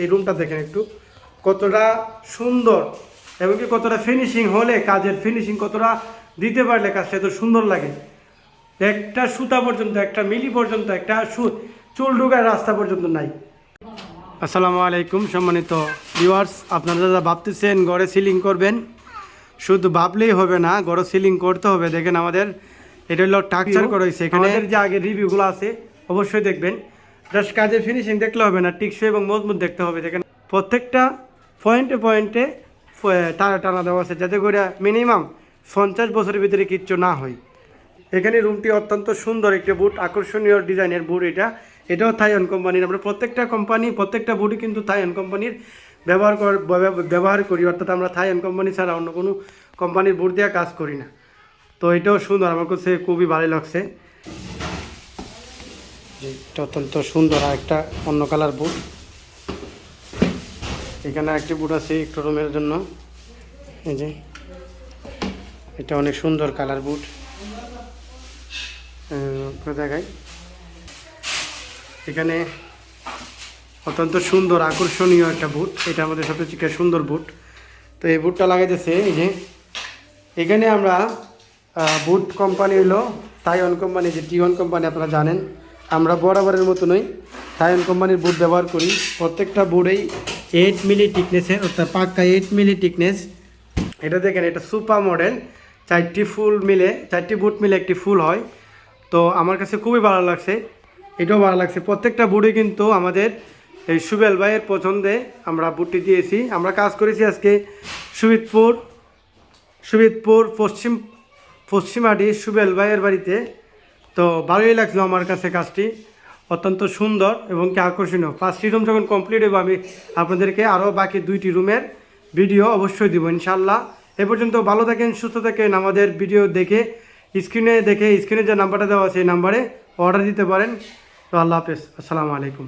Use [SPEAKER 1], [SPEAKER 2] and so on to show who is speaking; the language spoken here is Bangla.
[SPEAKER 1] এই রুমটা দেখেন একটু। কতটা সুন্দর এবং কি কতটা ফিনিশিং হলে কাজের ফিনিশিং কতটা দিতে পারলে কাজটা এত সুন্দর লাগে। একটা সুতা পর্যন্ত একটা মিলি পর্যন্ত একটা সু- চুল ঢুকার রাস্তা পর্যন্ত নাই। আসসালামু আলাইকুম সম্মানিত ভিউয়ার্স আপনারা যারা ভাবতেছেন ঘরে সিলিং করবেন শুধু ভাবলেই হবে না ঘরে সিলিং করতে হবে। দেখেন আমাদের এটা হলো টাকচার করা হয়েছে এখানে। যে আগে রিভিউগুলো আছে অবশ্যই দেখবেন। জাস্ট কাজের ফিনিশিং দেখলে হবে না, টিকসই এবং মজবুত দেখতে হবে দেখেন প্রত্যেকটা পয়েন্টে পয়েন্টে টানা টানা দেওয়া আছে, যাতে করে মিনিমাম পঞ্চাশ বছরের ভিতরে কিচ্ছু না হয়। এখানে রুমটি অত্যন্ত সুন্দর, একটি বুট আকর্ষণীয় ডিজাইনের বুট এটা। এটাও থাইওয়ান কোম্পানির আমরা প্রত্যেকটা কোম্পানি প্রত্যেকটা বুটই কিন্তু থাইওয়ান কোম্পানির ব্যবহার কর ব্যবহার করি। অর্থাৎ আমরা থাইওয়ান কোম্পানি ছাড়া অন্য কোনো কোম্পানির বুট দিয়ে কাজ করি না। তো এটাও সুন্দর, আমার কাছে খুবই ভালো লাগছে। এটা অত্যন্ত সুন্দর আর একটা অন্য কালার বুট এখানে একটি বুট আছে একটু রুমের জন্য। এই যে, এটা অনেক সুন্দর কালার বুট দেখাই। এখানে অত্যন্ত সুন্দর, আকর্ষণীয় একটা বুট এটা আমাদের সবচেয়ে সুন্দর বুট তো এই বুটটা লাগাইতেছে, এই যে। এখানে আমরা বুট কোম্পানি হলো তাই তাইওয়ান কোম্পানি যে টিওয়ান কোম্পানি আপনারা জানেন। আমরা বরাবরের মতনই তাইওয়ান কোম্পানির বুট ব্যবহার করি। প্রত্যেকটা বুটেই এইট মিলি টিকনেসের অর্থাৎ পাক্কা এইট মিলি টিকনেস এটা দেখেন, এটা সুপার মডেল চারটি ফুল মিলে, চারটি বুট মিলে একটি ফুল হয়। তো আমার কাছে খুবই ভালো লাগছে। এটাও ভালো লাগছে। প্রত্যেকটা বুটই কিন্তু আমাদের এই সুবেল ভাইয়ের পছন্দে আমরা বুটটি দিয়েছি। আমরা কাজ করেছি আজকে সুবিদপুর সুবিদপুর পশ্চিম পশ্চিমাটি সুবেল ভাইয়ের বাড়িতে। তো ভালোই লাগল আমার কাছে কাজটি। অত্যন্ত সুন্দর এবং কি আকর্ষণীয়। পাঁচটি রুম যখন কমপ্লিট হবে আমি আপনাদেরকে আরও বাকি দুইটি রুমের ভিডিও অবশ্যই দিব ইনশাল্লাহ এ পর্যন্ত ভালো থাকেন, সুস্থ থাকেন, আমাদের ভিডিও দেখে স্ক্রিনে দেখে স্ক্রিনে যে নাম্বারটা দেওয়া সেই নাম্বারে অর্ডার দিতে পারেন। তো আল্লাহ হাফেজ। আসসালামু আলাইকুম।